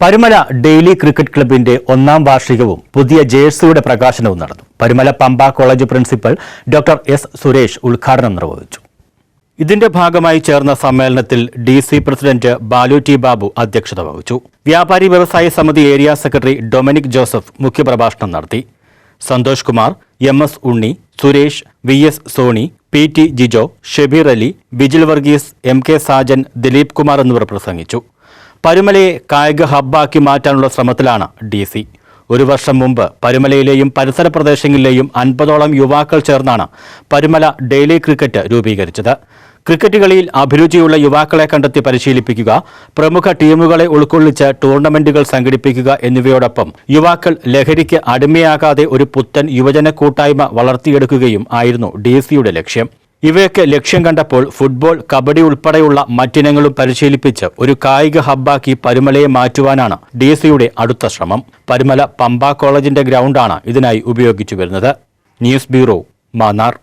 Parumala daily cricket ക്ലബിന്റെ ഒന്നാം വാർഷികവും പുതിയ ജേഴ്സിയുടെ പ്രകാശനവും നടന്നു. Parumala Pampa college principal doctor S Suresh ഉദ്ഘാടനം നിർവഹിച്ചു. ഇതിന്റെ ഭാഗമായി ചേർന്ന സമ്മേളനത്തിൽ D C president Balu T Babu അധ്യക്ഷത വഹിച്ചു. വ്യാപാരി വ്യവസായ സമിതി ഏരിയ സെക്രട്ടറി ഡൊമിനിക് ജോസഫ് മുഖ്യപ്രഭാഷണം നടത്തി. Santhosh Kumar M S Unni Suresh V S Sony P T Jijo Shebeer Ali Bijil Varghese M K Sajan Dileep Kumar എന്നിവർ പ്രസംഗിച്ചു. പരുമലയെ കായിക ഹബ്ബാക്കി മാറ്റാനുള്ള ശ്രമത്തിലാണ് ഡി സി. ഒരു വർഷം മുമ്പ് പരുമലയിലെയും പരിസര പ്രദേശങ്ങളിലെയും അൻപതോളം യുവാക്കൾ ചേർന്നാണ് പരുമല ഡെയിലി ക്രിക്കറ്റ് രൂപീകരിച്ചത്. ക്രിക്കറ്റ് കളിയിൽ അഭിരുചിയുള്ള യുവാക്കളെ കണ്ടെത്തി പരിശീലിപ്പിക്കുക പ്രമുഖ ടീമുകളെ ഉൾക്കൊള്ളിച്ച് ടൂർണമെന്റുകൾ സംഘടിപ്പിക്കുക എന്നിവയോടൊപ്പം യുവാക്കൾ ലഹരിക്ക് അടിമയാകാതെ ഒരു പുത്തൻ യുവജന കൂട്ടായ്മ വളർത്തിയെടുക്കുകയും ആയിരുന്നു ഡി ലക്ഷ്യം. ഇവയൊക്കെ ലക്ഷ്യം കണ്ടപ്പോൾ ഫുട്ബോൾ കബഡി ഉൾപ്പെടെയുള്ള മറ്റിനങ്ങളും പരിശീലിപ്പിച്ച് ഒരു കായിക ഹബ്ബാക്കി പരുമലയെ മാറ്റുവാനാണ് ഡി അടുത്ത ശ്രമം. പരുമല പമ്പ കോളേജിന്റെ ഗ്രൗണ്ടാണ് ഇതിനായി ഉപയോഗിച്ചു വരുന്നത്. News bureau Mannar.